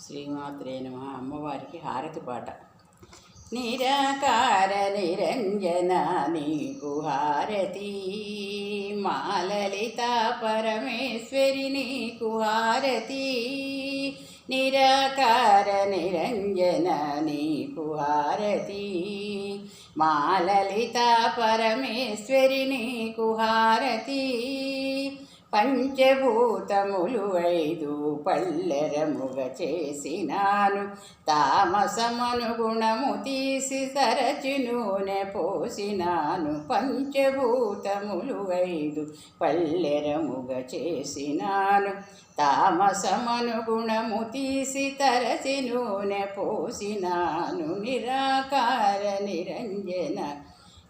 శ్రీమాత్రే నమ అమ్మవారికి హారతి పాట నిరాకార నిరంజన నీకు హారతి మాలలిత పరమేశ్వరి నీకు హారతి నిరాకార నిరంజన నీకు హారతి మాలలిత పరమేశ్వరి నీకు హారతి పంచభూతములు ఐదు పల్లెరముగ చేసినాను. తామసమను గుణము తీసి తరచి నూనె పోసినాను. పంచభూతములు ఐదు పల్లెరముగ చేసినాను. తామసమను గుణము తీసి తరచి నూనె పోసినాను. నిరాకార నిరంజన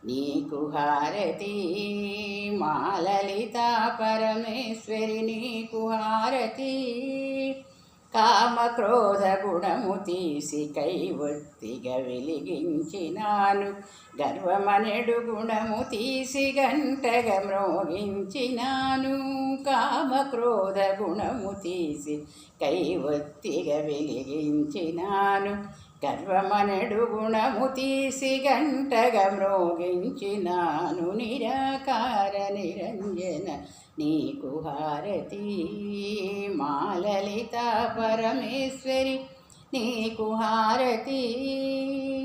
నీకు హారతి మాలలిత పరమేశ్వరి నీకు హారతి కామక్రోధ గుణము తీసి కైవత్తిగా వెలిగించినాను. గర్వమనెడు గుణము తీసి గంటగా మ్రోగించినాను కామక్రోధ గుణము తీసి కైవత్తిగా వెలిగించినాను. గర్వమనడు గుణము తీసి గంటగా మ్రోగించినాను నిరాకార నిరంజన నీకు హారతి. మాలలిత పరమేశ్వరి నీకు హారతి.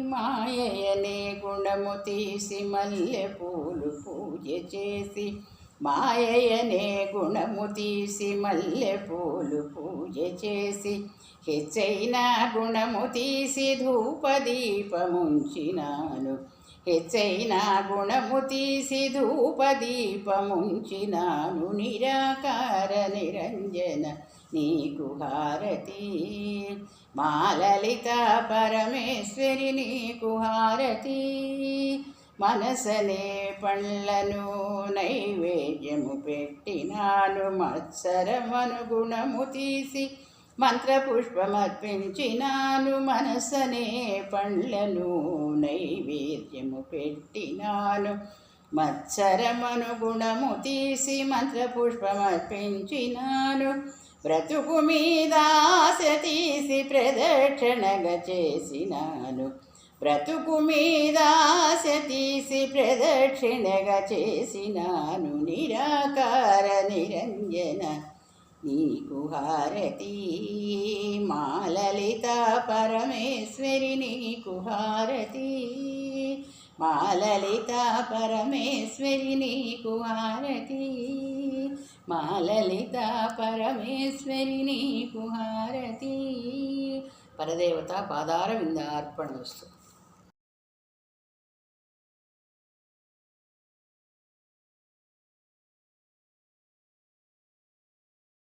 మాయనే గుణము తీసి మల్లె పూలు పూజ చేసి మాయనే గుణము తీసి మల్లె పూలు పూజ చేసి హెచ్చైన గుణము తీసి ధూపదీపముంచినాను. హెచ్చైన గుణము తీసి ధూపదీపముంచినాను. నిరాకార నిరంజన నీకు హారతి. మాలలిత పరమేశ్వరి నీకు హారతి. మనసనే పళ్ళను నైవేద్యము పెట్టినాను. మత్సరమనుగుణము తీసి మంత్రపుష్పమర్పించినాను. మనసనే పండ్లను నైవేద్యము పెట్టినాను. మత్సరమను గుణము తీసి మంత్రపుష్పమర్పించినాను. బ్రతుకు మీద ఆశ తీసి ప్రదక్షిణగా చేసినాను. బ్రతుకు మీద ఆశ తీసి ప్రదక్షిణగా చేసినాను నిరాకార నిరంజన. నీకు హారతి మాలలిత పరమేశ్వరి నీకు హారతి మాలలిత పరమేశ్వరి నీకు హారతి మాలలిత పరమేశ్వరి నీకు హారతి. పరదేవత పాదార విందార్పణ వస్తుంది